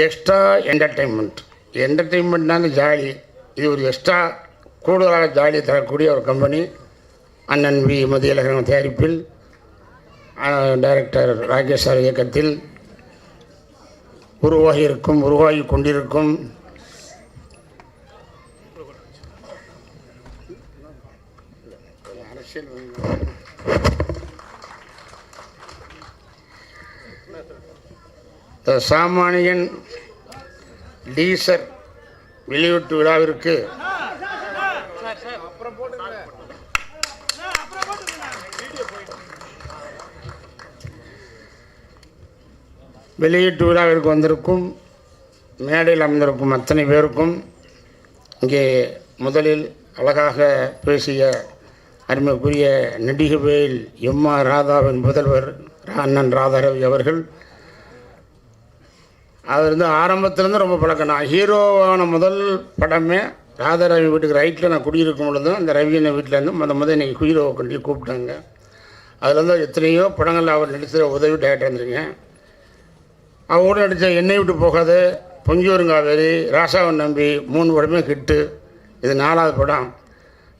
Extra entertainment என்டர்டெயின்மெண்ட்னால jolly. இது ஒரு extra கூடுதலாக ஜாலி தரக்கூடிய ஒரு கம்பெனி அண்ணன் வி. மதியழகன் தயாரிப்பில். டைரக்டர் ராகேஷ் சார் இயக்கத்தில். உருவாகி இருக்கும் உருவாகி கொண்டிருக்கும். த சாமானியன் டீசர் வெளியீட்டு விழாவிற்கு வெளியீட்டு விழாவிற்கு வந்திருக்கும் மேடையில் அமர்ந்திருக்கும் அத்தனை பேருக்கும் இங்கே முதலில் அழகாக பேசிய அருமைக்குரிய நடிகவேல் எம் ஆர் ராதாவின் முதல்வர் அண்ணன் ராதாரவி அவர்கள் அது வந்து ஆரம்பத்துலேருந்து ரொம்ப பழக்கம். நான் ஹீரோவான முதல் படமே ராதாரவி வீட்டுக்கு ரைட்டில் நான் குடியிருக்கும் பொழுதும் அந்த ரவியனை வீட்டிலேருந்து முத முத இன்றைக்கி ஹீரோவை கொண்டு போய் கூப்பிட்டாங்க. அதுலேருந்து எத்தனையோ படங்கள் அவர் நடித்த உதவி டேரக்டர் அவர் அவரோட நடித்த என்னை விட்டு போகாது பொங்கியூருங்காவேரி ராசாவன் நம்பி மூணு படமே ஹிட்டு. இது நாலாவது படம்.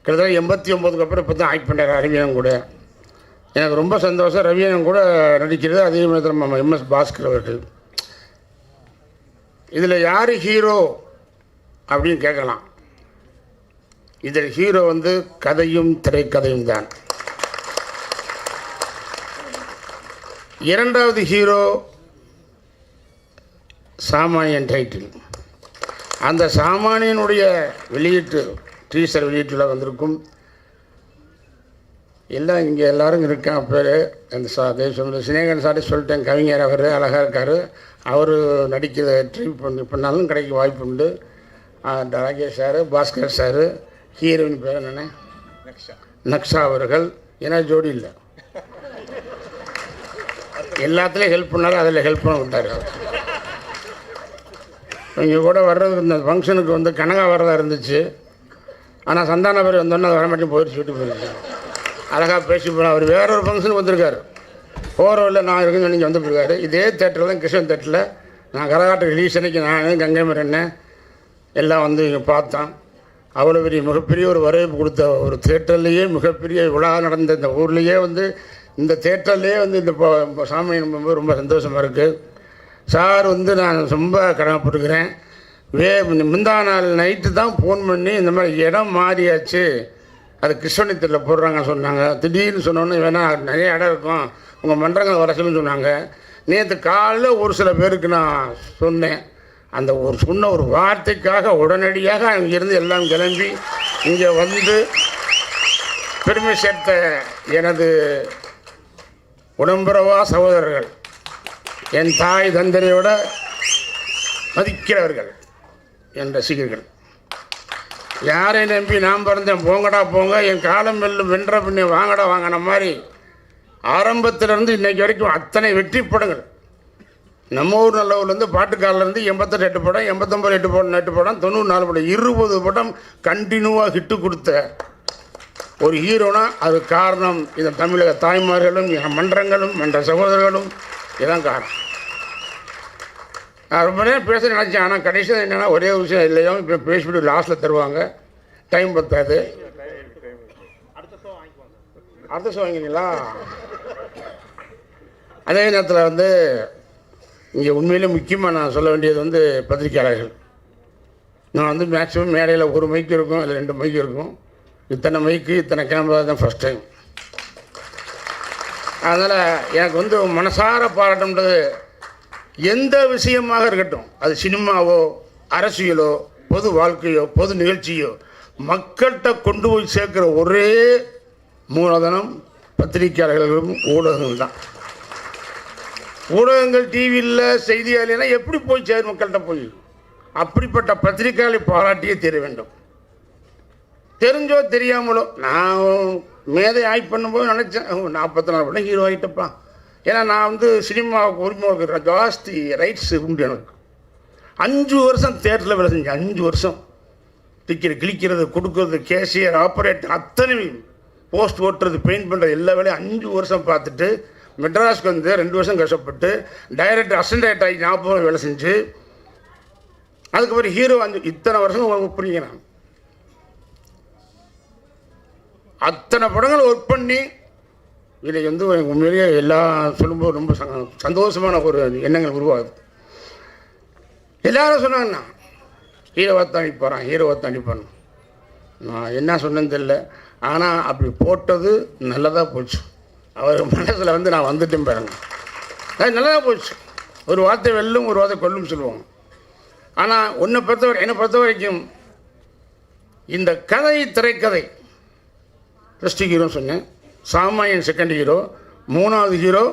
கிட்டத்தட்ட எண்பத்தி ஒம்போதுக்கு அப்புறம் இப்போ தான் ஆக்ட் பண்ணார் ரவியன் கூட. எனக்கு ரொம்ப சந்தோஷம். ரவியன் கூட நடிக்கிறது அதே மாதிரி நம்ம எம்எஸ் பாஸ்கர் அவர்கள். இதில் யார் ஹீரோ அப்படின்னு கேட்கலாம். இதில் ஹீரோ வந்து கதையும் திரைக்கதையும் தான். இரண்டாவது ஹீரோ சாமானியன் டைட்டில். அந்த சாமானியனுடைய வெளியீட்டு டீசர் வெளியீட்டில் வந்திருக்கும். எல்லாம் இங்கே எல்லாரும் இருக்கான் பேர். அந்த சா தேசம் சினேகன் சாரி சொல்லிட்டேன் கவிஞர் அவர் அழகாக இருக்கார். அவர் நடிக்கிற ட்ரை பண்ணி பண்ணாலும் கிடைக்க வாய்ப்பு உண்டு. Rakesh sir Bhaskar sir heroine பேர் என்னென்ன? நக்ஷா. அவர்கள். ஏன்னா ஜோடி இல்லை. எல்லாத்துலேயும் ஹெல்ப் பண்ணாரு அதில் ஹெல்ப் பண்ண விட்டார் அவர். இங்கே கூட வர்றதுக்கு இந்த ஃபங்க்ஷனுக்கு வந்து கனகா வரதா இருந்துச்சு. ஆனால் சந்தான பேர் வந்தோன்னே அது வரமாட்டேன் போயிடுச்சு வீட்டுக்கு போயிடுச்சு. அழகாக பேசி போனால் அவர் வேற ஒரு ஃபங்க்ஷனுக்கு வந்திருக்காரு. போகிறவரில் நான் இருக்குன்னு நீங்கள் வந்து போயிருக்காரு இதே தேட்டரில் தான் கிருஷ்ணன் தேட்டரில் நான் கரகாட்ட ரிலீஸ் அன்னைக்கு நான் கங்கை மரண்ணன் எல்லாம் வந்து இங்கே பார்த்தோம் அவ்வளோ பெரிய மிகப்பெரிய ஒரு வரவேற்பு கொடுத்த ஒரு தேட்டர்லேயே மிகப்பெரிய விழா நடந்த இந்த ஊர்லேயே வந்து இந்த தேட்டர்லேயே வந்து இந்த சாமி ரொம்ப ரொம்ப சந்தோஷமாக இருக்குது சார் வந்து நான் ரொம்ப கடமைப்பட்டுக்கிறேன் வே முந்தா நாள் நைட்டு தான் ஃபோன் பண்ணி இந்த மாதிரி இடம் மாறியாச்சு. அது கிருஷ்ணனித்தில் போடுறாங்க சொன்னாங்க. திடீர்னு சொன்னோன்னே வேணால் நிறைய இடம் இருக்கும். உங்கள் மன்றங்கள் வர சொல்லுன்னு சொன்னாங்க. நேற்று காலைல ஒரு சில பேருக்கு நான் சொன்னேன். அந்த ஒரு சொன்ன ஒரு வார்த்தைக்காக உடனடியாக அங்கிருந்து எல்லாம் கிளம்பி இங்கே வந்து பெருமை சேர்த்த எனது உடம்புறவா சகோதரர்கள் என் தாய் தந்தரையோட மதிக்கிறவர்கள் என் ரசிகர்கள். யாரை நம்பி நான் பிறந்தேன். போங்கடா போங்க. என் காலம் வெல்லும் வென்ற பின்னே வாங்கடா வாங்கின மாதிரி. ஆரம்பத்திலேருந்து இன்னைக்கு வரைக்கும் அத்தனை வெற்றி படங்கள். நம்ம ஊர் நல்லவர்லேருந்து பாட்டுக்காரிலேருந்து எண்பத்தெட்டு எட்டு படம் எண்பத்தொம்பது எட்டு படம் எட்டு படம் தொண்ணூறு நாலு படம் இருபது படம் கண்டினியூவாக ஹிட்டு கொடுத்த ஒரு ஹீரோனா அது காரணம் இந்த தமிழக தாய்மார்களும் என் மன்றங்களும் மன்ற சகோதரர்களும். இதான் காரணம். ரொம்ப நேரம் பேச நினச்சேன் ஆனால் கடைசியில் என்னென்னா ஒரே ஒரு விஷயம் இல்லையோ இப்போ பேசிவிட்டு லாஸ்ட்டில் தருவாங்க. டைம் பத்தாது. அடுத்த ஷோ வாங்கினீங்களா? அதே நேரத்தில் வந்து இங்கே உண்மையிலே முக்கியமாக நான் சொல்ல வேண்டியது வந்து பத்திரிக்கையாளர்கள் நான் வந்து மேக்ஸிமம் மேடையில் ஒரு மைக்கு இருக்கும் இல்லை ரெண்டு மைக்கு இருக்கும். இத்தனை மைக்கு இத்தனை கேமரா தான் ஃபஸ்ட் டைம் அதனால் எனக்கு வந்து மனசார பாராட்டுன்றது எந்த விஷயமாக இருக்கட்டும் அது சினிமாவோ அரசியலோ பொது வாழ்க்கையோ பொது நிகழ்ச்சியோ மக்கள்கிட்ட கொண்டு போய் சேர்க்குற ஒரே மூலதனம் பத்திரிகையாளர்களும் ஊடகங்கள் தான். ஊடகங்கள் டிவியில் செய்தியாளர்னா எப்படி போய் சேரும் மக்கள்கிட்ட போய்? அப்படிப்பட்ட பத்திரிகையாளை பாராட்டியே தெரிய வேண்டும். தெரிஞ்சோ தெரியாமலோ நான் மேதை ஆய்வு பண்ணும்போது நினச்சேன் நாற்பத்தி நாலு படம் ஹீரோ ஆகிட்டப்பா ஏன்னா நான் வந்து சினிமாவுக்கு உரிமை ஜாஸ்தி ரைட்ஸ் உண்டு எனக்கு. அஞ்சு வருஷம் தேட்டரில் வேலை செஞ்சேன் அஞ்சு வருஷம். டிக்கெட் கிழிக்கிறது கொடுக்கறது கேஷியர் ஆப்ரேட்டர் அத்தனை போஸ்ட் ஓட்டுறது பெயிண்ட் பண்ணுறது எல்லா வேலையும் அஞ்சு வருஷம் பார்த்துட்டு மெட்ராஸ்க்கு வந்து ரெண்டு வருஷம் கஷ்டப்பட்டு டைரக்டர் அசிஸ்டன்ட் டைரக்டர் ஆகி ஞாபகம் வேலை செஞ்சு அதுக்கப்புறம் ஹீரோ அஞ்சு இத்தனை வருஷம் புரியுறான் அத்தனை படங்கள் ஒர்க் பண்ணி இதை வந்து எனக்கு உண்மையிலேயே எல்லா சொல்லும்போது ரொம்ப சந்தோஷமான ஒரு எண்ணங்கள் உருவாகுது. எல்லாரும் சொன்னாங்கண்ணா ஹீரோவை தான் அடிப்பாரான் ஹீரோவை தான் அடிப்பான் நான் என்ன சொன்னேன்னு தெரியல. ஆனால் அப்படி போட்டது நல்லதாக போச்சு. அவர் மனசில் வந்து நான் வந்துட்டேன் பாருங்க. அது நல்லதாக போச்சு. ஒரு வார்த்தை வெல்லும் ஒரு வார்த்தை கொல்லும் சொல்லுவாங்க. ஆனால் உன்னை பொறுத்தவரை என்னை பொறுத்த வரைக்கும் இந்த கதை திரைக்கதை சிருஷ்டிக்கிறோம் சொன்னேன். சாமானியன் செகண்ட் ஹீரோ மூணாவது ஹீரோ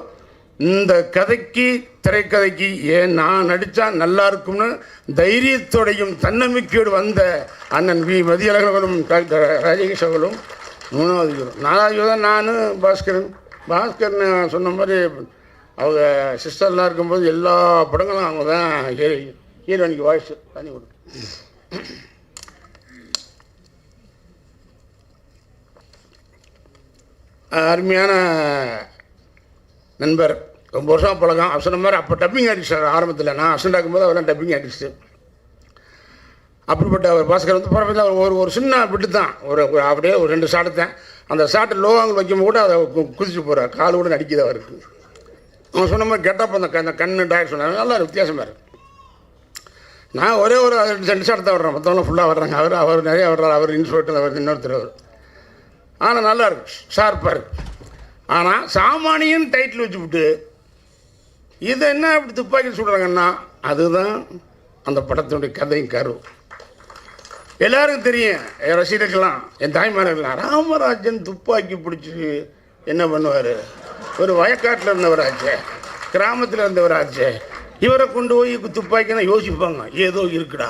இந்த கதைக்கு திரைக்கதைக்கு ஏன் நான் நடித்தா நல்லா இருக்கும்னு தைரியத்தோடையும் தன்னம்பிக்கையோடு வந்த அண்ணன் வி. மதியழகர்களும் டாக்டர் ராஜேஷ் அவர்களும் மூணாவது ஹீரோ நாலாவது ஹீரோ தான் நான் பாஸ்கரன் பாஸ்கரன் நான் சொன்ன மாதிரி அவங்க சிஸ்டர்லாம் இருக்கும்போது எல்லா படங்களும் அவங்க தான் ஹீரோ ஹீரோனிக்கு வாய்ஸ் பண்ணி கொடுக்கும். அருமையான நண்பர். ரொம்ப வருஷம் பழக்கம். அவர் சொன்ன மாதிரி அப்போ டப்பிங் ஆர்டிஸ்ட் ஆரம்பத்தில். நான் அசண்டாக்கும் போது அவரெல்லாம் டப்பிங் ஆர்டிஸ்ட்டு அப்படிப்பட்ட அவர் பாஸ்கர் வந்து பரவாயில்ல. அவர் ஒரு ஒரு சின்ன விட்டு தான். ஒரு அப்படியே ஒரு ரெண்டு ஷாட்டு அந்த ஷாட்டு லோ ஆங்கிள் வைக்கும்போது கூட அதை குதிச்சு போகிறார் கால் கூட நடிக்குது அவருக்கு. அவன் சொன்ன மாதிரி கெட்டப் அந்த க- அந்த கண்ணு டாக்டர் சொன்னாங்க நல்லா வித்தியாசமாக இருக்கு. நான் ஒரே ஒரு ரெண்டு ரெண்டு ஷாட் தான் வர்றேன் மற்றவங்க ஃபுல்லாக வர்றாங்க அவர் அவர் நிறைய வர்றாரு அவர் இன்ஸ்பெக்டர் அவர் இன்னொருத்தர் அவர். ஆனால் நல்லா இருக்கு ஷார்ப்பாக இருக்கு. ஆனால் சாமானியன் டைட்டில் வச்சுவிட்டு இதை என்ன இப்படி துப்பாக்கி சொல்கிறாங்கன்னா அதுதான் அந்த படத்தினுடைய கதையும் கரு. எல்லாருக்கும் தெரியும் என் ரசிகர்கள்லாம் என் தாய்மார்கள்லாம் ராமராஜன் துப்பாக்கி பிடிச்சி என்ன பண்ணுவார்? ஒரு வயக்காட்டில் இருந்தவராச்சே கிராமத்தில் இருந்தவராச்சே இவரை கொண்டு போய் துப்பாக்கினா யோசிப்பாங்க ஏதோ இருக்குடா.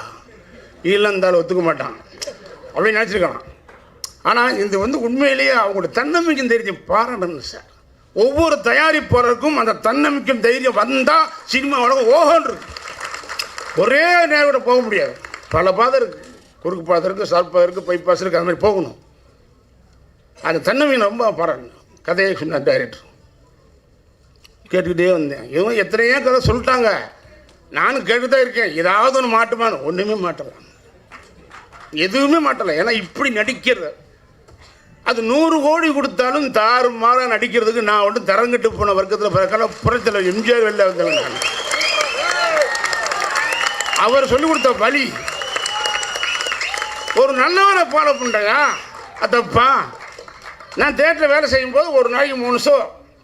இல்லை இருந்தாலும் ஒத்துக்க மாட்டான். அப்படின்னு நினச்சிருக்கான் ஆனால் இது வந்து உண்மையிலேயே அவங்களோட தன்னம்பிக்கை தைரியம் பாராட்டணும் சார். ஒவ்வொரு தயாரிப்பாளருக்கும் அந்த தன்னம்பிக்கையும் தைரியம் வந்தால் சினிமா உலகம் ஓஹோன்னு இருக்கு. ஒரே நேரோட போக முடியாது. பல பாதை இருக்குது குறுக்கு பாதை இருக்குது ஷார்ப் பாதை இருக்குது பைபாஸ் இருக்குது அது மாதிரி போகணும். அந்த தன்னம்பிக்கை ரொம்ப பாராட்டணும். கதையை சொன்ன டைரக்டர் கேட்டுக்கிட்டே வந்தேன். இவங்க எத்தனையோ கதை சொல்லிட்டாங்க. நானும் கேட்டு தான் இருக்கேன். ஏதாவது ஒன்று மாட்டுமான்னு. ஒன்றுமே மாட்டலை. எதுவுமே மாட்டலை. ஏன்னா இப்படி நடிக்கிறது. அது நூறு கோடி கொடுத்தாலும் தாறுமாற நடிக்கிறதுக்கு நான் ஒன்றும் தரங்கட்டு போன வர்க்கத்தில் பிறக்கல புறத்தில் எம்ஜிஆர் வெளில வந்தேன் நான். அவர் சொல்லிக் கொடுத்த வழி ஒரு நல்லவரை ஃபாலோ பண்ணுறயா அதப்பா. நான் தேட்டரில் வேலை செய்யும்போது ஒரு நாளைக்கு மூணு ஷோ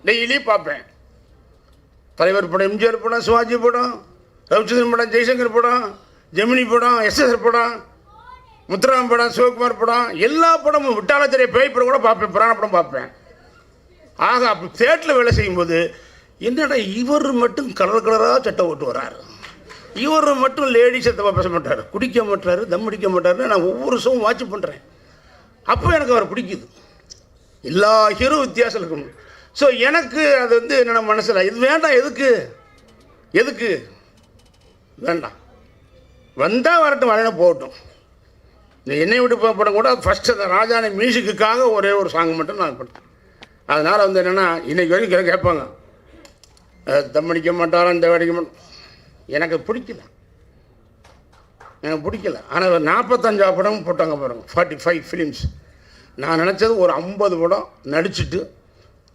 டெய்லி பார்ப்பேன். தலைவர் படம் எம்ஜிஆர் படம் சிவாஜி படம் ரவிச்சந்திரன் படம் ஜெய்சங்கர் படம் ஜெமினி படம் எஸ்எஸ்ஆர் படம் முத்துராம் படம் சிவகுமார் படம் எல்லா படமும் விட்டாலச்சரிய பேய் படம் கூட பார்ப்பேன் புராண படம் பார்ப்பேன். ஆக அப்போ தேட்டில் வேலை செய்யும்போது என்னடா இவர் மட்டும் கலர் கலராக சட்டை ஓட்டு வர்றாரு? இவர் மட்டும் லேடிஸை தப்பா பேச மாட்டார். குடிக்க மாட்டார் தம் அடிக்க மாட்டாருன்னு நான் ஒவ்வொரு ஷோவும் வாட்ச் பண்ணுறேன் அப்போ எனக்கு அவர் பிடிக்குது. எல்லா ஹீரோ வித்தியாசம் இருக்கணும் ஸோ எனக்கு அது வந்து என்னென்ன மனசில் இது வேண்டாம் எதுக்கு? எதுக்கு? வேண்டாம். வந்தால் வரட்டும் வரணும் போகட்டும். இந்த என்னை விட்டு போக படம் கூட ஃபஸ்ட்டு அந்த ராஜான மியூசிக்குக்காக ஒரே ஒரு சாங் மட்டும் நான் பண்ணேன் அதனால் வந்து என்னென்னா இன்றைக்கி வரைக்கும் கேட்பாங்க. அஹ், தம் அடிக்க மாட்டாரா இந்த அடிக்க மாட்டோம் எனக்கு பிடிக்கல. எனக்கு பிடிக்கல. ஆனால் நாற்பத்தஞ்சா படம் போட்டாங்க பாருங்க. ஃபார்ட்டி ஃபைவ் ஃபிலிம்ஸ் நான் நினச்சது ஒரு ஐம்பது படம் நடிச்சுட்டு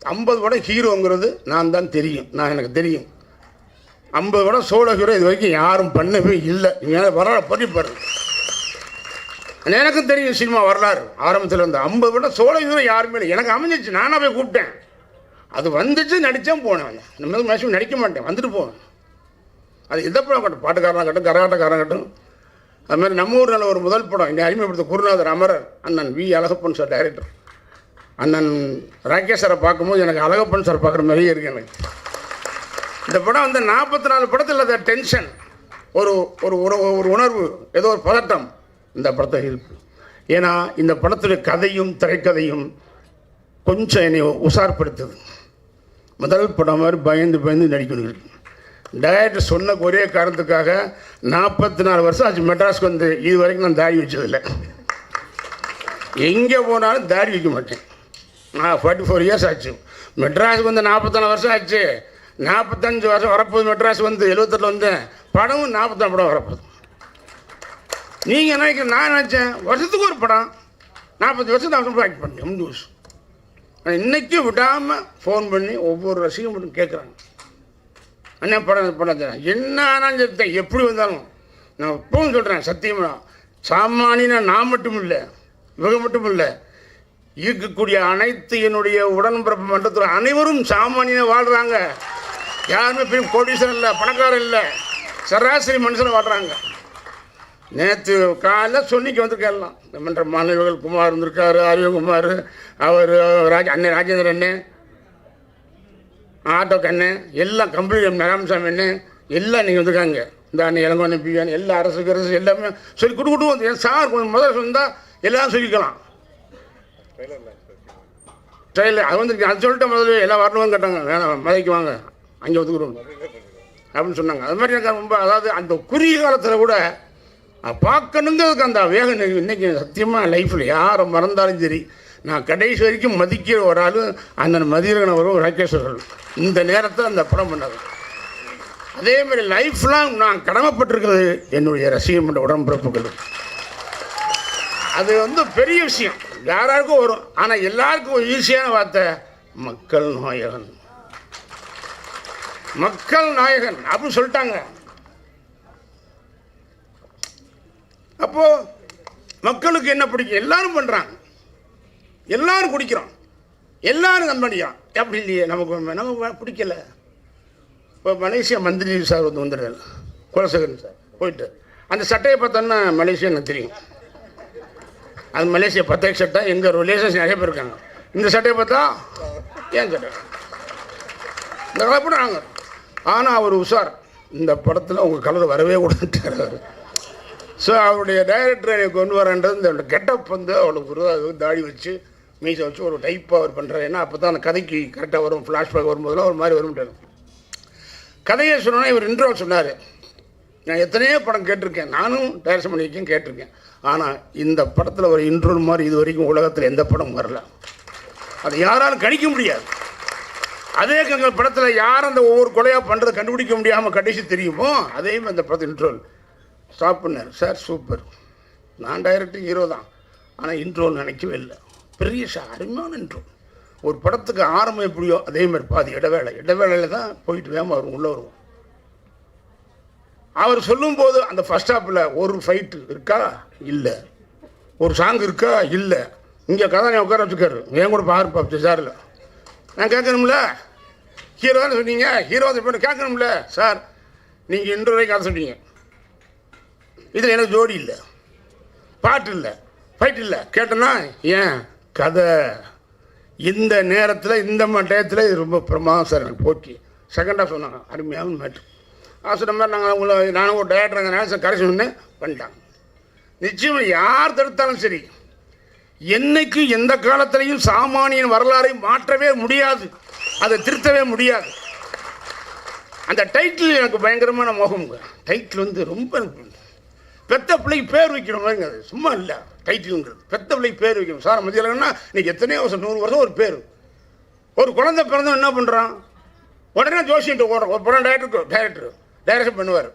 ஐம்பது படம் ஹீரோங்கிறது நான் தான் தெரியும். நான் எனக்கு தெரியும். ஐம்பது படம் சோழ ஹீரோ இது வரைக்கும் யாரும் பண்ணவே இல்லை. வர பண்ணி பாருங்கள் எனக்கும் தெரியும் சினிமா வரலாறு. ஆரம்பத்தில் வந்து ஐம்பது படம் சோழ ஹீரோ யாருமே இல்லை எனக்கு அமைஞ்சிச்சு நானாக போய் கூப்பிட்டேன். அது வந்துச்சு நடித்தேன் போனேன். நம்ம மேக்ஸிமம் நடிக்க மாட்டேன். வந்துட்டு போவேன். அது எந்த படம் கட்டும் பாட்டுக்காரனாக கட்டும் கரகாட்டக்காரன் கட்டும் அதுமாதிரி நம்ம ஊர் நல்ல ஒரு முதல் படம். என்னை அறிமுகப்படுத்த குருநாதர் அமரர் அண்ணன் வி. அழகப்பன் சார் டைரக்டர் அண்ணன் ராகேஷ் சாரை பார்க்கும்போது எனக்கு அழகப்பன் சார் பார்க்குற மாதிரியே இருக்கு எனக்கு. இந்த படம் வந்து நாற்பத்தி நாலு படத்தில் அந்த டென்ஷன் ஒரு ஒரு ஒரு உணர்வு ஏதோ ஒரு பதட்டம். இந்த படத்தை ஹெல்ப் ஏன்னா இந்த படத்துடைய கதையும் திரைக்கதையும் கொஞ்சம் என்னை உஷார்படுத்துது. முதல் படம் மாதிரி பயந்து பயந்து நடிக்கணும் டைரக்டர் சொன்ன ஒரே காரணத்துக்காக நாற்பத்தி நாலு வருஷம் ஆச்சு மெட்ராஸ்க்கு வந்து இது வரைக்கும் நான் தாடி வச்சதில்லை. எங்கே போனாலும் தாடி வைக்க மாட்டேன். நான் ஃபார்ட்டி ஃபோர் இயர்ஸ் ஆச்சு. மெட்ராஸுக்கு வந்து நாற்பத்தாலு வருஷம் ஆச்சு. நாற்பத்தஞ்சு வருஷம் வரப்போகுது மெட்ராஸ் வந்து எழுபத்தெட்டில் வந்தேன். படமும் நாற்பத்தாறு படம் வரப்போகுது. நீங்கள் நினைக்கிற நான் நினச்சேன்? வருஷத்துக்கு ஒரு படம். நாற்பது வருஷம் நான் ஆக்ட் பண்ணேன் முடிஞ்சு வருஷம். ஆனால் இன்றைக்கும் விடாமல் ஃபோன் பண்ணி ஒவ்வொரு ரசிகம் மட்டும் கேட்குறாங்க அண்ணா படம் படம் தரேன். என்ன ஆனாலும் எப்படி வந்தாலும். நான் எப்பவும் சொல்கிறேன் சத்தியமாக சாமானினா நான் மட்டும் இல்லை இவங்க மட்டும் இல்லை. இருக்கக்கூடிய அனைத்து என்னுடைய உடன்பிறப்பு மன்றத்தில் அனைவரும் சாமானியாக வாழ்கிறாங்க யாருமே பெரிய கோடீஸ்வரன் இல்லை பணக்காரன் இல்லை. சராசரி மனுஷனை வாழ்கிறாங்க நேற்று காலைல சொன்னிக்கு வந்திருக்காருலாம் இந்த மன்ற மாணவர்கள் குமார் இருந்திருக்காரு அறிவகுமார் அவர் ராஜ அண்ணன் ராஜேந்திர அண்ணன் ஆட்டோ கண்ணு எல்லாம் கம்பெனி நராமசாமி அண்ணன் எல்லாம் நீங்கள் வந்திருக்காங்க. இந்த அண்ணன் இளங்கோண்ண பிவியான் எல்லா அரசுக்கு அரசு எல்லாமே சொல்லி கொடு கொடு வந்து. என் சார் கொஞ்சம் முதல்ல சொன்னால் எல்லாம் சொல்லிக்கலாம் ட்ரெயிலில் அது வந்து அது சொல்லிட்டு முதல்ல எல்லாம் வரணும்னு கேட்டாங்க. வேணாம் மதைக்கு வாங்க. அங்கே ஒத்துக்குறோம் அப்படின்னு சொன்னாங்க. அது மாதிரி எனக்கு ரொம்ப அதாவது அந்த குறுகிய காலத்தில் கூட பார்க்கணுங்கிறதுக்கு அந்த வேகம் இன்றைக்கி சத்தியமாக லைஃப்பில் யாரை மறந்தாலும் சரி நான் கடைசி வரைக்கும் மதிக்கிற ஒரு ஆள் அந்த மதியரகன் வரும் ராகேஸ்வரர்கள் இந்த நேரத்தை அந்த படம் பண்ணது அதே மாதிரி லைஃப்லாம் நான் கடமைப்பட்டிருக்கிறது என்னுடைய ரசிகம் என்ற உடன்பிறப்புகள். அது வந்து பெரிய விஷயம். யாராருக்கும் வரும். ஆனால் எல்லாருக்கும் ஒரு ஈஸியான வார்த்தை மக்கள் நாயகன். மக்கள் நாயகன். அப்படின்னு சொல்லிட்டாங்க. அப்போ மக்களுக்கு என்ன பிடிக்கும்? எல்லாரும் பண்றாங்க. எல்லாரும் குடிக்கிறோம். எல்லாரும் கம்பெனியா? அப்படி இல்லையே நமக்கு நமக்கு பிடிக்கல. இப்போ மலேசியா மந்திரி சார் வந்து வந்துடுறாரு. குலசேகரன் சார் போயிட்டு. அந்த சட்டையை பார்த்தோன்னா மலேசியா எனக்கு தெரியும். அது மலேசியா பத்தேக் சட்டை எங்கள் ரிலேஷன்ஸ் நிறைய பேர் இருக்காங்க. இந்த சட்டையை பார்த்தா ஏன் சட்டை? இந்த கலப்பட நாங்கள் ஆனால் அவர் உஷார். இந்த படத்தில் உங்கள் கலர் வரவே கூடாதுட்டார் அவர். ஸோ அவருடைய டைரக்டரை கொண்டு வரன்றது இந்த கெட்டப் வந்து அவளுக்கு ஒரு தாடி வச்சு மீசை வச்சு ஒரு டைப்பாக அவர் பண்ணுறாரு ஏன்னா அப்போ தான் அந்த கதைக்கு கரெக்டாக வரும் ஃப்ளாஷ்பேக் வரும்போதெல்லாம் ஒரு மாதிரி வரும்ட்டார் கதையை சொன்னோன்னா இவர் இன்ட்ரோ சொன்னார். நான் எத்தனையோ படம் கேட்டிருக்கேன். நானும் டைரக்ஷன் பண்ணியிருக்கேன் கேட்டிருக்கேன். ஆனால் இந்த படத்தில் ஒரு இன்ட்ரோ மாதிரி இது வரைக்கும் உலகத்தில் எந்த படம் வரல. அதை யாராலும் கணிக்க முடியாது. அதே எங்கள் படத்தில் யார் அந்த ஒவ்வொரு கொலையாக பண்ணுறதை கண்டுபிடிக்க முடியாமல் கடைசி தெரியுமோ அதே மாதிரி அந்த படத்தில் இன்ட்ரோல் ஸ்டாப் பண்ணார். சார் சூப்பர் நான் டைரக்டர் ஹீரோ தான் ஆனால் இன்ட்ரோ நினைக்கவே இல்லை. பெரிய சார் அருமையான இன்ட்ரோ ஒரு படத்துக்கு ஆரம்பம் எப்படியோ அதே மாதிரி பாதி இடைவேளை. இடைவேளையில் தான் போயிட்டு வேகமாக வரும் உள்ளே வருவோம். அவர் சொல்லும்போது அந்த ஃபஸ்ட் ஹாப்பில் ஒரு ஃபைட்டு இருக்கா? இல்லை. ஒரு சாங் இருக்கா? இல்லை. இங்கே கதாநாயகன் உட்கார வச்சுக்காரு. என் கூட பாரு பாப்பு சாரில் நான் கேட்கணும்ல? ஹீரோ தானே சொன்னீங்க? ஹீரோ தான் இப்போ கேட்கணும்ல? சார் நீங்கள் இன்று வரைக்கும் கதை சொன்னீங்க. இதில் எனக்கு ஜோடி இல்லை. பாட்டு இல்லை. ஃபைட் இல்லை. கேட்டேன்னா ஏன்? கதை. இந்த நேரத்தில் இந்த டயத்தில் இது ரொம்ப பிரமாதம் சார் எனக்கு. போட்டி செகண்டாக சொன்னாங்க. அருமையாகவும் மேட்ரு ஆ சொன்ன மாதிரி நாங்கள் உங்களை நானும் ஒரு டேரக்டருங்க சார் கரெக்ஷன் சொன்னேன் பண்ணிட்டாங்க. நிச்சயமாக யார் தடுத்தாலும் சரி என்னைக்கும் எந்த காலத்திலையும் சாமானியன் வரலாறை மாற்றவே முடியாது. அதை திருத்தவே முடியாது. அந்த டைட்டில் எனக்கு பயங்கரமான மோகம்ங்க. டைட்டில் வந்து ரொம்ப எனக்கு பெத்த பிள்ளைக்கு பேர் வைக்கிற சும்மா இல்லை டைட்டிலுங்கிறது. பெத்த பிள்ளைக்கு பேர் வைக்கணும். சார் மதியலன்னா இன்னைக்கு எத்தனையோ வருஷம் நூறு வருஷம் ஒரு பேர். ஒரு குழந்தை பிறந்தவன் என்ன பண்ணுறான் உடனே ஜோசியன்ட்டு ஓடுறோம் ஒரு படம் டைரக்டர் டேரக்டர் டைரக்ஷன் பண்ணுவார்.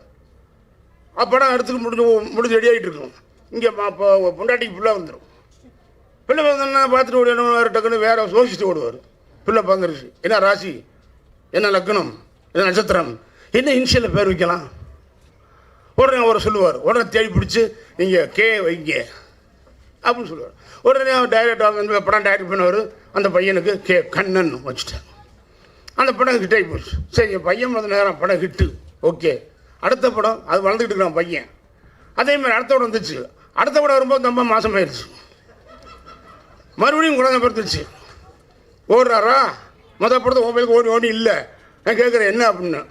அப்படம் எடுத்துக்கு முடிஞ்சு முடிஞ்சு ரெடி ஆகிட்டு இருக்கும். இங்கே இப்போ பொண்டாட்டிக்கு பிள்ளை வந்துடும் பிள்ளை பிறந்தோன்னா பார்த்துட்டு ஓடிடுவார் டக்குன்னு வேற யோசிச்சுட்டு ஓடுவார். பிள்ளை பிறந்துருச்சு. என்ன ராசி? என்ன லக்னம்? என்ன நட்சத்திரம்? என்ன இன்ஷியலில் பேர் வைக்கலாம்? உடனே அவர் சொல்லுவார் உடனே தேடி பிடிச்சி நீங்கள் கே வைங்க. அப்படின்னு சொல்லுவார். உடனே அவர் டைரக்டர் வந்து படம் டைரக்ட் பண்ணவர். அந்த பையனுக்கு கே கண்ணன் வச்சுட்டாங்க. அந்த படம் ஹிட் ஆகி போச்சு. சரி என் பையன் வந்து நேரம் படம் ஹிட்டு ஓகே. அடுத்த படம் அது வளர்ந்துக்கிட்டு இருக்கிறான் பையன். அதே மாதிரி அடுத்த படம் வந்துச்சு. அடுத்த படம் வரும்போது ரொம்ப மாதம் ஆயிடுச்சு மறுபடியும் குழந்தை பிறந்துச்சு ஓடுறாரா? மொதல் படத்தை மொபைலுக்கு ஓடி ஓடி இல்லை. நான் கேட்குறேன் என்ன அப்படின்னு.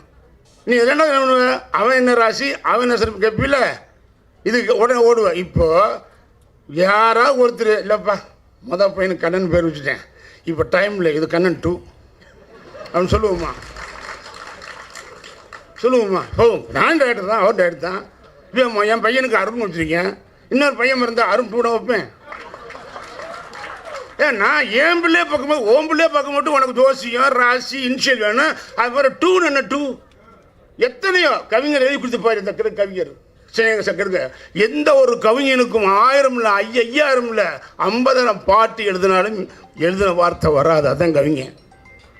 நீ ரெண்டாவது என்ன பண்ணுவ? அவன் என்ன ராசி? அவன் என்ன சிறப்பு கேட்பில்ல இதுக்கு உடனே ஓடுவேன் இப்போது யாராவது ஒருத்தர் இல்லைப்பா மொதல் பையனுக்கு கண்ணன் பேர் வச்சுட்டேன். இப்போ டைமில் இது கண்ணன் டூ அப்படின்னு சொல்லுவோம்மா சொல்லுவோம்மா ஓ நான் டேரக்டர் தான் அவர் டேரக்டர் தான். இப்போ என் பையனுக்கு அருண் வச்சுருக்கேன் இன்னொரு பையன் இருந்தால் அருண் டூட வைப்பேன். ஏன் நான் ஏன் பிள்ளையே பார்க்கும்போது ஓம்பிள்ளையே பார்க்க மட்டும் உனக்கு ஜோசியம் ராசி இன்ஷியல் வேணும். அது மாதிரி டூன்னு என்ன டூ எத்தனையோ கவிஞர் எழுதி கொடுத்து பாரு இந்த கவி- கவிஞர். சரி சக்கருங்க. எந்த ஒரு கவிஞனுக்கும் ஆயிரம் இல்லை ஐய ஐயாயிரம் இல்லை ஐம்பதாயிரம் பாட்டு எழுதினாலும் எழுதின வார்த்தை வராது. அதான் கவிஞன்.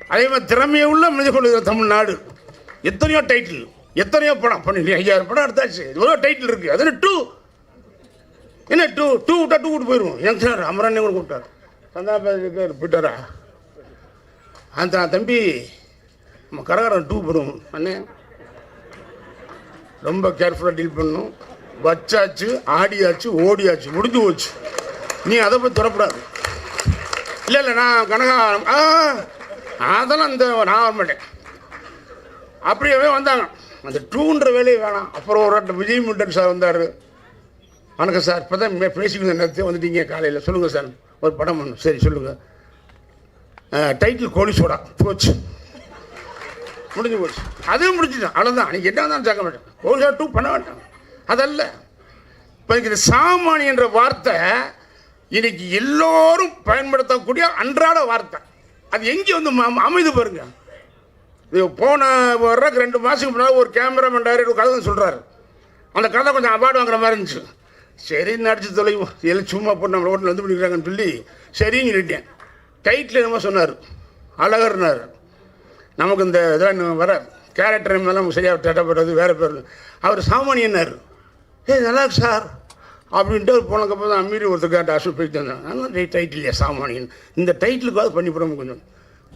அதே மாதிரி திறமையை உள்ள மனித கொள்கிற தமிழ்நாடு. எத்தனையோ டைட்டில் எத்தனையோ படம். பண்ணி ஐயாயிரம் படம் எடுத்தாச்சு. எவ்வளோ டைட்டில் இருக்குது அதில் டூ என்ன டூ டூ விட்டா டூ விட்டு போயிடுவோம் என் சார் அமரண்ணே கூட கூப்பிட்டார். சந்தாபாதிக்கார் போயிட்டாரா? அந்த தம்பி நம்ம கரகரம் டூ போடுவோம். அண்ணே ரொம்ப கேர்ஃபுல்லாக டீல் பண்ணணும். வச்சாச்சு ஆடியாச்சு ஓடியாச்சு முடிஞ்சு போச்சு. நீ அதை போய் தொடக்கூடாது இல்லை இல்லை நான் கனகாரம் ஆ அதெல்லாம் இந்த நான் வர மாட்டேன். அப்படியே வந்தாங்க. அந்த டூன்ற வேலையை வேணாம். அப்புறம் ஒரு வாட்டி விஜய் முண்டன் சார் வந்தார். வணக்கம் சார். இப்போ தான் பேசிக்கிட்டு நேரத்தை வந்துட்டீங்க காலையில். சொல்லுங்கள் சார். ஒரு படம் பண்ணும் சரி சொல்லுங்கள் டைட்டில் கோழி சோடா. போச்சு. முடிஞ்சு போச்சு. அதுவும் முடிஞ்சுட்டான் அவ்வளோதான் நீ என்ன தான் சேர்க்க மாட்டேன். கோழி டூ பண்ண வேண்டாம். அதல்ல இப்போ இந்த சாமானி என்ற வார்த்தை இன்னைக்கு எல்லோரும் பயன்படுத்தக்கூடிய அன்றாட வார்த்தை. அது எங்கே வந்து ம- அமைது பாருங்க. போன வர்றதுக்கு ரெண்டு மாதத்துக்கு முன்னாடி ஒரு கேமராமேன் டைரக்டர் கதை சொல்கிறாரு அந்த கதை கொஞ்சம் அவார்டு வாங்குற மாதிரி இருந்துச்சு. சரி நடிச்சு தொலைவோம் எல்லாம் சும்மா போட்டு நம்ம ஓட்டில் வந்து பிடிக்கிறாங்கன்னு சொல்லி சரின்னு சொல்லிட்டேன். டைட்டில் என்னமோ சொன்னார். அழகர்னார். நமக்கு இந்த இதெல்லாம் இன்னும் வராது. கேரக்டர் மேலே சரியாக தட்டப்படுறது வேறு பேர். அவர் சாமானியனார். ஏய் நல்லா இருக்கு சார். அப்படின்ட்டு ஒரு போனதுக்கப்புறம் தான் அம்மீறி ஒருத்தர் கேட்ட அசு போய் தந்தேன் ஆனால் டைட்டில் சாமானியன்? இந்த டைட்டிலுக்காவது பண்ணி போடாமல் கொஞ்சம்.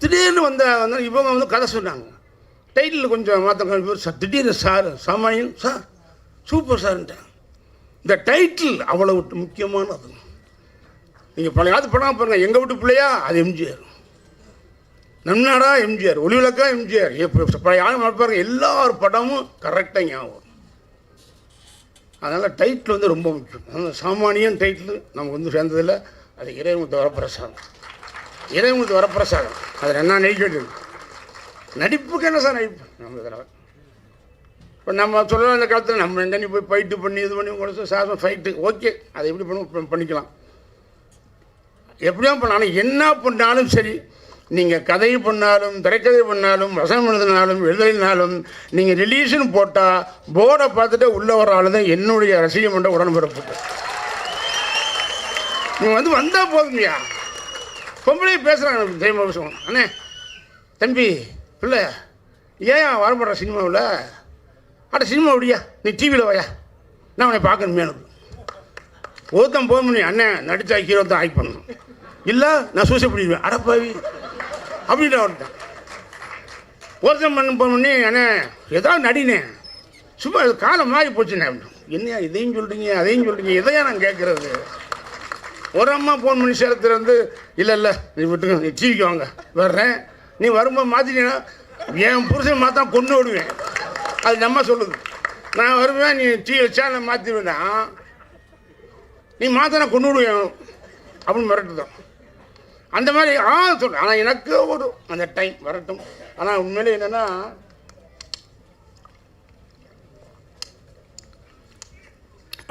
திடீர்னு வந்த வந்தால் இவங்க வந்து கதை சொன்னாங்க. டைட்டில் கொஞ்சம் மாற்ற சார் திடீர்னு சார் சாமானியன் சார் சூப்பர் சார்ன்ட்டேன் இந்த டைட்டில் அவ்வளோ முக்கியமானது. நீங்கள் பழையாவது படம் பாருங்கள் எங்கள் வீட்டு பிள்ளையா? அது எம்ஜிஆர். நன்னாடா எம்ஜிஆர் ஒளிவிளக்கா எம்ஜிஆர். எப்போ பழைய ஆளும் பாருங்க எல்லார் படமும் கரெக்டாக ஞாபகம் அதனால் டைட்டில் வந்து ரொம்ப முக்கியம். அதனால சாமானியன் டைட்டில் நமக்கு வந்து சேர்ந்ததில்ல. அது இறைமுத்து வரப்பிரசாதம். இறைமுத்து வரப்பிரசாதம். அதில் என்ன நடிக்கிறது நடிப்புக்கு என்ன சார் நடிப்பு? நம்ம தடவை இப்போ நம்ம சொல்லலாம் இந்த காலத்தில் நம்ம எங்கே போய் ஃபைட்டு பண்ணி இது பண்ணி கொடுத்து சாசம் ஃபைட்டு ஓகே அதை எப்படி பண்ண பண்ணிக்கலாம். எப்படியும் பண்ணலாம். என்ன பண்ணாலும் சரி நீங்கள் கதை பண்ணாலும் திரைக்கதை பண்ணாலும் வசனம் எழுதினாலும் எழுதினாலும் நீங்கள் ரிலீஸ்னு போட்டால் போர்டை பார்த்துட்டு உள்ளே வர ஆள் தான் என்னுடைய ரசிகம் என்ற உடன்பிறப்பு. நீங்கள் வந்து வந்தால் போதுங்கய்யா பொம்பளையும் பேசுகிறாங்க ஜெயம அண்ணே தம்பி பிள்ளை ஏன் வரப்படுற சினிமாவில்? அட சினிமா அப்படியா நீ டிவியில் வாயா? நான் உன்னை பார்க்கணுமே எனக்கு. ஒருத்தன் போக முடியும் அண்ணன் நடிச்சா ஹீரோ தான் ஆக்ட் பண்ணணும். இல்லை நான் சூசை பண்ணிடுவேன். அடப்பாவி அப்படின்னு ஒருத்தன் ஒருத்தன் பண்ண பண்ணி அண்ணே ஏதாவது நடினேன் சும்மா இது காலம் மாறி போச்சுண்ணே. அப்படின்னு. என்னையா இதையும் சொல்கிறீங்க அதையும் சொல்கிறீங்க இதையா நான் கேட்குறது? ஒரு அம்மா ஃபோன் பண்ணி சேலத்தில் இல்லை இல்லை நீ விட்டுங்க நீ டிவிக்கு வாங்க வர்றேன். நீ வரும்போது மாற்றிட்டீங்கன்னா என் புருஷன் மாற்றா கொண்டு விடுவேன். அது நம்ம சொல்லுது. நான் வருவேன் நீ டிவி சேனலை மாற்றிடுவேன்னா நீ மாற்றினா கொண்டு விடுவேன். அப்படின்னு மிரட்டுதான். அந்த மாதிரி ஆ சொல்லு ஆனால் எனக்கு ஒரு அந்த டைம் வரட்டும். ஆனால் உண்மையிலே என்னென்னா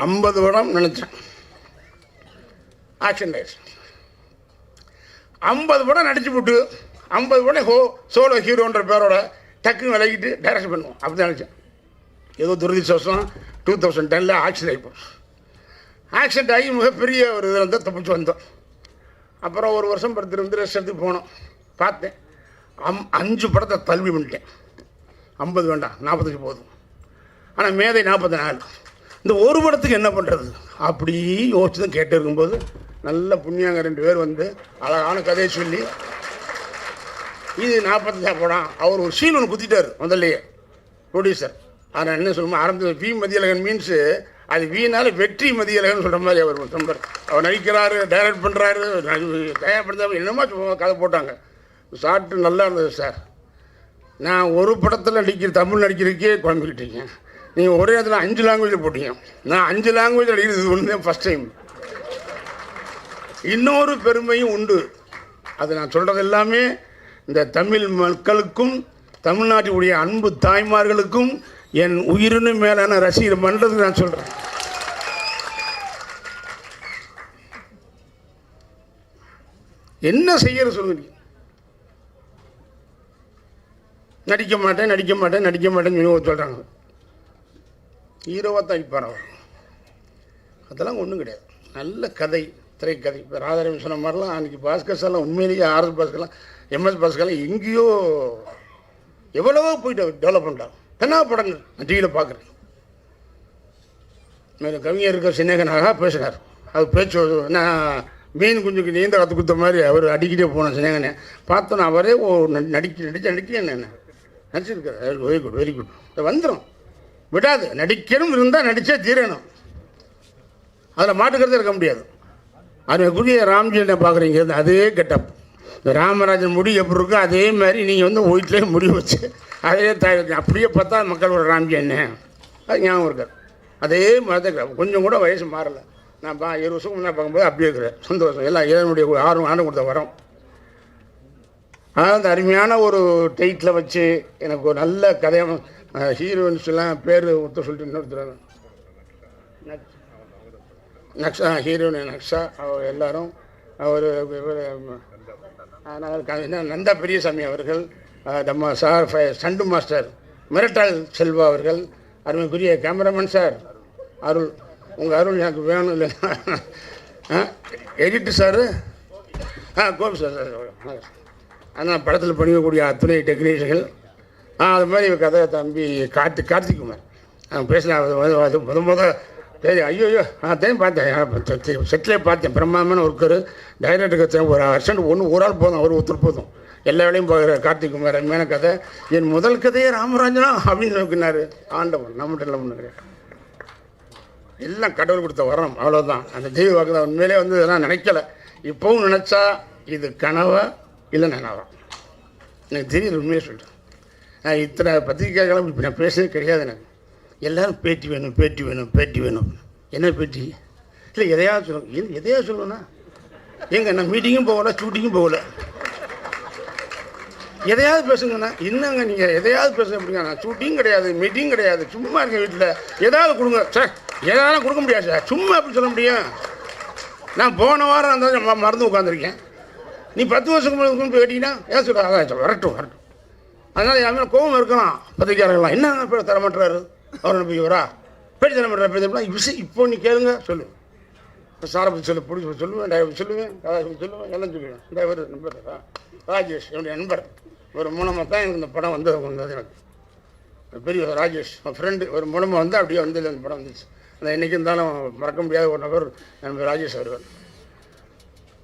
ஐம்பது வருடம் நினச்சேன். ஆக்ஷன் டைஸ் ஐம்பது படம் நடிச்சு போட்டு ஐம்பது படம் ஹோ சோலோ ஹீரோன்ற பேரோட டக்குன்னு விலகிட்டு டைரக்ஷன் பண்ணுவோம். அப்படி தான் நினச்சேன். ஏதோ துரதிருஷ்டம் டூ தௌசண்ட் டெனில் ஆக்சிடென்ட் ஆகிப்போம் ஆக்சிடென்ட் ஆகி மிகப்பெரிய ஒரு இதில் வந்து தப்பிச்சு வந்தோம் அப்புறம் ஒரு வருஷம் படுத்து வந்து எடுத்து போனோம். பார்த்தேன். அம் அஞ்சு படத்தை தள்வி பண்ணிட்டேன் ஐம்பது வேண்டாம் நாற்பத்தஞ்சு போதும். ஆனால் மேதை நாற்பத்தி நாலு. இந்த ஒரு படத்துக்கு என்ன பண்ணுறது அப்படி யோசிச்சு தான் கேட்டு இருக்கும்போது நல்ல புண்ணியாங்க ரெண்டு பேர் வந்து அழகான கதையை சொல்லி இது நாற்பத்தஞ்சா படம். அவர் ஒரு சீன் ஒன்று குத்திட்டார் முதல்லையே. ப்ரொடியூசர் ஆனால் என்ன சொல்லுமா ஆரம்பத்தில் பி மதியழகன் மீன்ஸு அது வீணால வெற்றி மதியலைன்னு சொல்கிற மாதிரி அவர் சொன்னார் அவர் நடிக்கிறாரு டைரக்ட் பண்ணுறாரு தயார் பண்ணுறாரு என்னமோ கதை போட்டாங்க. ஷார்ட்டு நல்லா இருந்தது சார். நான் ஒரு படத்தில் நடிக்கிற தமிழ் நடிக்கிறதுக்கே குழம்பிக்கிட்டீங்க. நீங்கள் ஒரே இடத்துல அஞ்சு லாங்குவேஜில் போட்டீங்க. நான் அஞ்சு லாங்குவேஜ் நடிக்கிறது இது ஒன்று ஃபஸ்ட் டைம் இன்னொரு பெருமையும் உண்டு. அது நான் சொல்கிறது எல்லாமே இந்த தமிழ் மக்களுக்கும் தமிழ்நாட்டினுடைய அன்பு தாய்மார்களுக்கும் என் உயிரினு மேலான ரசிகர் மன்றதுக்கு நான் சொல்கிறேன் என்ன செய்யற சொல்லுங்க. நடிக்க மாட்டேன் நடிக்க மாட்டேன் நடிக்க மாட்டேன்னு சொல்லி சொல்கிறாங்க ஹீரோவாக தான் அடிப்பார் அவர் அதெல்லாம் ஒன்றும் கிடையாது. நல்ல கதை திரைக்கதை. இப்போ ராதாரவி சொன்ன மாதிரிலாம் அன்றைக்கி பாஸ்கர் சார்லாம் உண்மையிலேயே ஆர்எஸ் பாஸ்கர்லாம் எம்எஸ் பாஸ்கர்லாம் எங்கேயோ எவ்வளவோ போயிட்டு டெவலப் பண்ணிட்டார் என்ன படங்கள் நான் டிவியில் பார்க்குறேன். மேலே கவிஞர் இருக்க சின்னகனாக பேசினார் அவர் பேச்சு நான் மீன் குஞ்சுக்கு நீந்த கற்று கொடுத்த மாதிரி அவர் அடிக்கிட்டே போன சின்னகனே பார்த்தோன்னா அவரே ஓ நடிக்க நடிச்சு நடிக்க என்ன? நடிச்சிருக்கார். வெரி குட் வெரி குட் வந்துடும் விடாது. நடிக்கணும் இருந்தால் நடித்தே தீரணும். அதில் மாட்டுக்கிறதே இருக்க முடியாது. அதுக்குரிய ராம்ஜியை பார்க்குறீங்க அதே கெட்டப். ராமராஜன் முடி எப்படி இருக்கோ அதே மாதிரி நீங்கள் வந்து வீட்டிலே முடி வச்சு அதே தாய் அப்படியே பார்த்தா மக்களோட ராம்ஜி என்ன அது ஞாபகம் இருக்கார் அதே மாதிரி தான் கொஞ்சம் கூட வயசு மாறலை. நான் பா ஏழு வருஷம் முன்னே பார்க்கும்போது அப்படியே இருக்கிறேன் சந்தோஷம். எல்லாம் இதனுடைய ஆர்வம் ஆண்டு கொடுத்த வரோம். ஆனால் அந்த அருமையான ஒரு டைட்டில் வச்சு எனக்கு ஒரு நல்ல கதையை ஹீரோயின்ஸ்லாம் பேர் ஒருத்தர் சொல்லிட்டு இன்னொருத்தர் நக்ஷா ஹீரோயின் நக்ஷா அவர் எல்லாரும் அவர் நாங்கள் அதனால் நந்தா பெரியசாமி அவர்கள் நம்ம சார் சண்டு மாஸ்டர் மிரட்டல் செல்வா அவர்கள் அருமைக்குரிய கேமராமேன் சார் அருள் உங்கள் அருள் எனக்கு வேணும் இல்லை எடிட்டர் சார் ஆ கோபி சார் சார் ஆனால் படத்தில் பணியக்கூடிய அத்துணை டெக்னீஷியன்கள் ஆ அது மாதிரி கதை தம்பி கார்த்திக் கார்த்திக்குமார் அவன் பேசின அது முத முத சரி ஐயோ ஐயோ. நான் தான் பார்த்தேன். செட்டிலே பார்த்தேன். பிரம்மாண்டமான ஒர்க்கர் டைரக்டருக்கு ஒரு அர்சன்ட் ஒன்று ஒரு ஆள் போதும். அவர் ஒருத்தர் போதும். எல்லா வேலையும் பார்க்குற கார்த்திக்குமார் அருமையான கதை. என் முதல் கதையே ராமராஜனா அப்படின்னு நோக்கினார் ஆண்டவன். நம்மகிட்ட எல்லாம் பண்ணுறேன் எல்லாம் கடவுள் கொடுத்த வரம். அவ்வளோதான் அந்த தெய்வ வாக்கு உண்மையிலே வந்து இதெல்லாம் நினைக்கல. இப்போவும் நினச்சா இது கனவா இல்லை நனவா? எனக்கு தெரியுது. உண்மையை சொல்கிறேன் நான் இத்தனை பத்திரிக்கைகளும் இப்படி நான் பேசுறது கிடையாது எனக்கு. எல்லாரும் பேட்டி வேணும் பேட்டி வேணும் பேட்டி வேணும். என்ன பேட்டி? இல்லை எதையாவது சொல்லுங்க எது எதையாவது சொல்லுவேண்ணா ஏங்க நான் மீட்டிங்கும் போகல ஷூட்டிங்கும் போகல. எதையாவது பேசுங்கண்ணா என்னங்க நீங்கள் எதையாவது பேசுங்க அப்படிங்கண்ணா நான் ஷூட்டிங் கிடையாது மீட்டிங் கிடையாது சும்மா இருக்க வீட்டில். ஏதாவது கொடுங்க சார் ஏதாவது கொடுக்க முடியாது சார் சும்மா எப்படி சொல்ல முடியும்? நான் போன வாரம் அந்த மறந்து உட்காந்துருக்கேன் நீ பத்து வருஷத்துக்கு முன்னாடி போய் கேட்டீங்கன்னா ஏன் சொல்கிறேன் வரட்டும் வரட்டும். அதனால் என் மேலே கோபம் இருக்கலாம் பத்திரிக்கையாளர்கள்லாம் என்ன தர தரமாட்டுறாரு? அவர் நம்பிக்கைவரா வரா தரமாட்டார் பண்ணுற தரமாட்டா விஷயம் இப்போ நீ கேளுங்க சொல்லு. சாரை பற்றி சொல்லு பிடிச்சி சொல்லுவேன் டிரைவர் சொல்லுவேன் கதா சொல்லுவேன் எல்லாம் சொல்லுவேன் டிரைவர் நண்பர் ராஜேஷ் என்னுடைய நண்பர். ஒரு மூலமாக தான் எனக்கு இந்த படம் வந்தது வந்தது எனக்கு. பெரிய ராஜேஷ் என் ஃப்ரெண்டு ஒரு மூலமாக வந்து அப்படியே வந்து இந்த படம் வந்துச்சு. அந்த என்றைக்கு இருந்தாலும் மறக்க முடியாத ஒரு நபர் நண்பர் ராஜேஷ் அவர்கள்.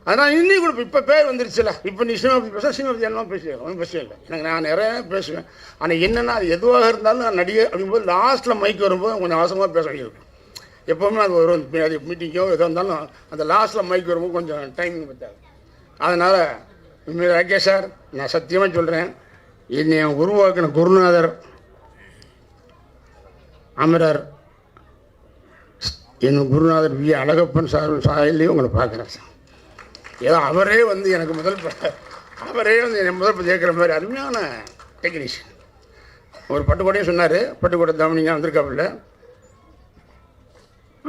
அதனால் இன்னும் கூட இப்போ பேர் வந்துருச்சுல. இப்போ நீ சினிமா பற்றி பேச சினிமா பற்றி எல்லாம் பேசுவேன் ஒன்றும் பிரச்சனை இல்லை. எனக்கு நான் நிறைய பேசுவேன். ஆனால் என்னென்னா அது எதுவாக இருந்தாலும் நான் நடிகை அப்படிங்கும்போது லாஸ்ட்டில் மைக் வரும்போது கொஞ்சம் அவசரமாக பேச வேண்டியிருக்கும் எப்போவுமே அது ஒரு அது மீட்டிங்கோ எதாக இருந்தாலும் அந்த லாஸ்ட்டில் மைக் வரும்போது கொஞ்சம் டைமிங் பற்றாது அதனால் உண்மையில் ராகேஷ் சார் நான் சத்தியமாக சொல்கிறேன் என்னை உருவாக்கின குருநாதர் அமரர் என் குருநாதர் வி அழகப்பன் சார் சாயிலையும் உங்களை பார்க்குறேன் சார். ஏதோ அவரே வந்து எனக்கு முதல் அவரே வந்து என்னை முதல் கேட்குற மாதிரி அருமையான டெக்னீஷியன். ஒரு பட்டுக்கோடையும் சொன்னார். பட்டுக்கோட்டை தாமனிங்க வந்திருக்காப்புல.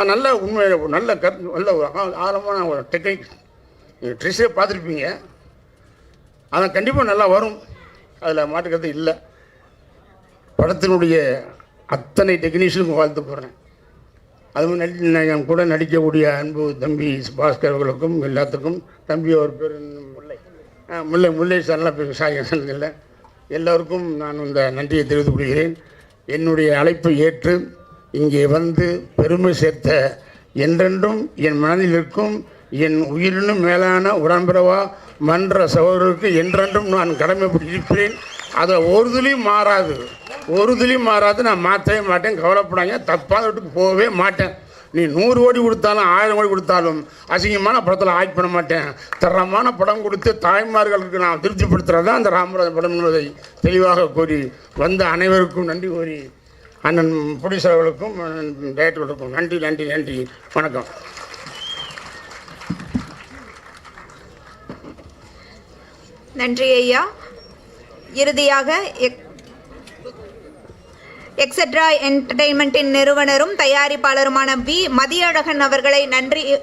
ஆ, நல்ல உண்மை நல்ல கரு நல்ல ஒரு ஆழமான ஒரு டெக்னிக். நீங்கள் ட்ரெஸ்ஸே பார்த்துருப்பீங்க. அதான் கண்டிப்பாக நல்லா வரும். அதில் மாட்டுக்கிறது இல்லை. படத்தினுடைய அத்தனை டெக்னீஷியனுக்கும் வாழ்த்து போகிறேன் அதுவும் நடி என் கூட நடிக்கக்கூடிய அன்பு தம்பி பாஸ்கர் அவர்களுக்கும் எல்லாத்துக்கும். தம்பி அவர் பேர் முல்லை. முல்லை முல்லை சார்லாம் பேர் சாய் இல்லை. எல்லோருக்கும் நான் இந்த நன்றியை தெரிவித்துக் கொள்கிறேன். என்னுடைய அழைப்பை ஏற்று இங்கே வந்து பெருமை சேர்த்த என்றென்றும் என் மனதில் இருக்கும் என் உயிரினும் மேலான உடம்பிரவா மன்ற சகோதரருக்கு என்றென்றும் நான் கடமைப்பட்டிருக்கிறேன். அதை ஒருதுலையும் மாறாது. ஒரு துளியும் மாறாது நான் மாற்றவே மாட்டேன் கவலைப்படாங்க தப்பாக வீட்டுக்கு போகவே மாட்டேன். நீ நூறு கோடி கொடுத்தாலும் ஆயிரம் கோடி கொடுத்தாலும் அசிங்கமான படத்தில் ஆக்ட் பண்ண மாட்டேன். தரமான படம் கொடுத்து தாய்மார்களுக்கு நான் திருப்திப்படுத்துகிறதான் அந்த ராமராஜ் படம் என்பதை தெளிவாக கூறி வந்த அனைவருக்கும் நன்றி கூறி அண்ணன் ப்ரொடியூசர் அவர்களுக்கும் டைரக்டர்களுக்கும் நன்றி நன்றி நன்றி. வணக்கம். நன்றி ஐயா. இறுதியாக எக்- எக்ஸெட்ரா என்டர்டெயின்மெண்ட்டின் நிறுவனரும் தயாரிப்பாளருமான வி. மதியழகன் அவர்களை நன்றி.